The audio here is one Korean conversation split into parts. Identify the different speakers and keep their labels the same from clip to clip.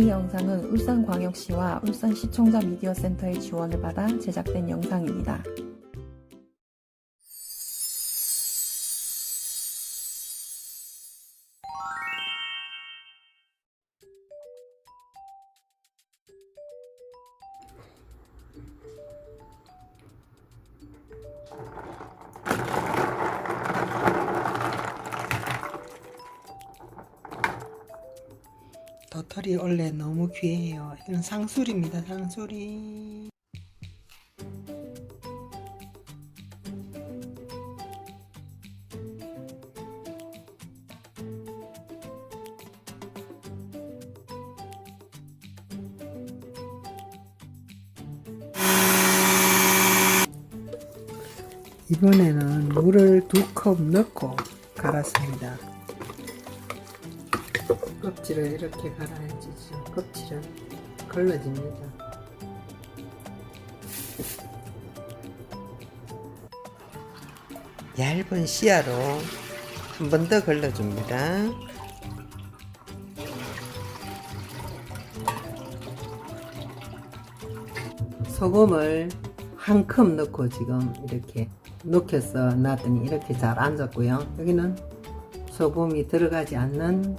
Speaker 1: 이 영상은 울산광역시와 울산시청자 미디어센터의 지원을 받아 제작된 영상입니다.
Speaker 2: 도토리 원래 너무 귀해요. 이건 상술입니다. 상술이. 이번에는 물을 두 컵 넣고 갈았습니다. 껍질을 이렇게 갈아야지 지금 껍질은 걸러집니다. 얇은 씨앗로 한 번 더 걸러줍니다. 소금을 한 컵 넣고 지금 이렇게 녹여서 놨더니 이렇게 잘 앉았고요. 여기는 소금이 들어가지 않는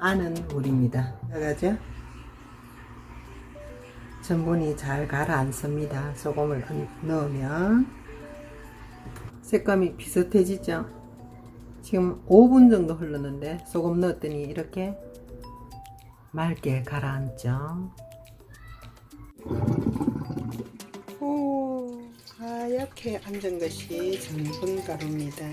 Speaker 2: 아는 물입니다. 들어가죠? 전분이 잘 가라앉습니다. 소금을 넣으면 색감이 비슷해지죠? 지금 5분 정도 흘렀는데 소금 넣었더니 이렇게 맑게 가라앉죠. 오, 하얗게 앉은 것이 전분 가루입니다.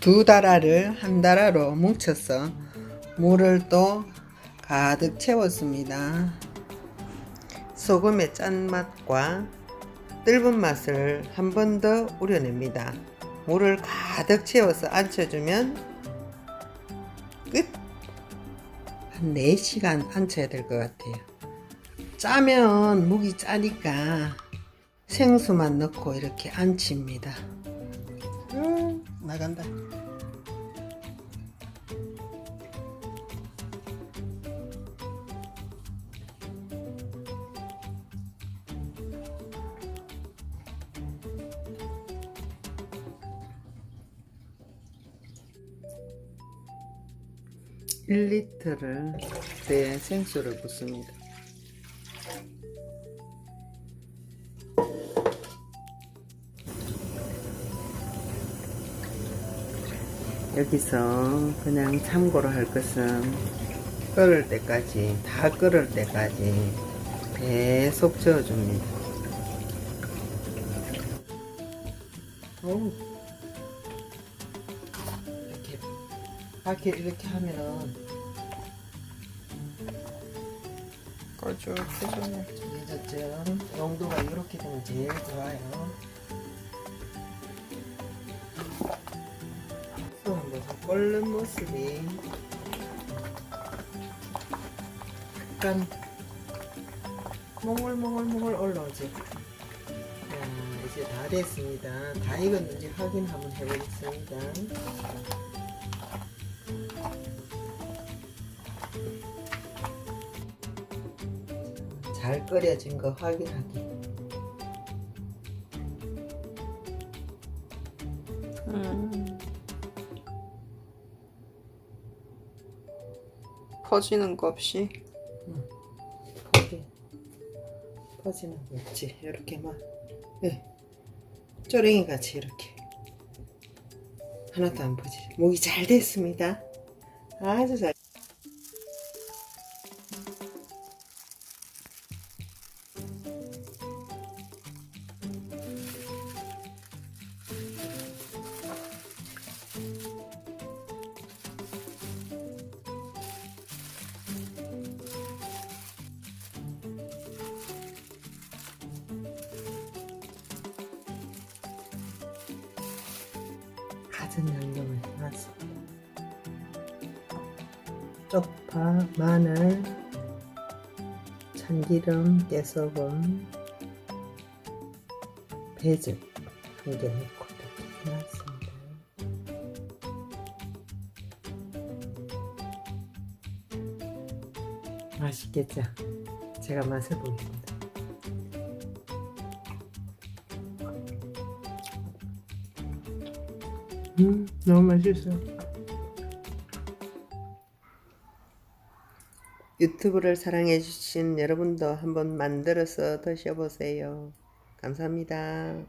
Speaker 2: 두 다라를 한 다라로 뭉쳐서 물을 또 가득 채웠습니다. 소금의 짠맛과 뜰분 맛을 한 번 더 우려냅니다. 물을 가득 채워서 앉혀주면 끝! 한 4시간 앉혀야 될 것 같아요. 짜면 묵이 짜니까 생수만 넣고 이렇게 앉힙니다. 음, 나간다. 일리터를 내 생수를 붓습니다. 여기서 그냥 참고로 할 것은 끓을 때까지 다 끓을 때까지 계속 저어줍니다. 오. 이렇게 밖에 이렇게 하면은
Speaker 3: 꺼죽해져요.
Speaker 2: 정해졌죠. 농도가 이렇게 되면 제일 좋아요. 끓는 모습이 약간 몽글몽글몽글 올라오죠. 자, 이제 다 됐습니다. 다 익었는지 확인 한번 해보겠습니다. 잘 끓여진 거 확인하기.
Speaker 3: 음. 퍼지는 거 없이
Speaker 2: 거기 퍼지는 거 있지. 이렇게만. 네. 쪼랭이 같이 이렇게. 하나도 안 퍼지. 목이 잘 됐습니다. 아주 잘. 갖은 양념을 해놨습니다. 쪽파, 마늘, 참기름, 깨소금, 배즙 이게 넣고 이렇게 해놨습니다. 맛있겠죠? 제가 맛을 보겠습니다. 음, 너무 맛있어요. 유튜브를 사랑해 주신 여러분도 한번 만들어서 드셔보세요. 감사합니다.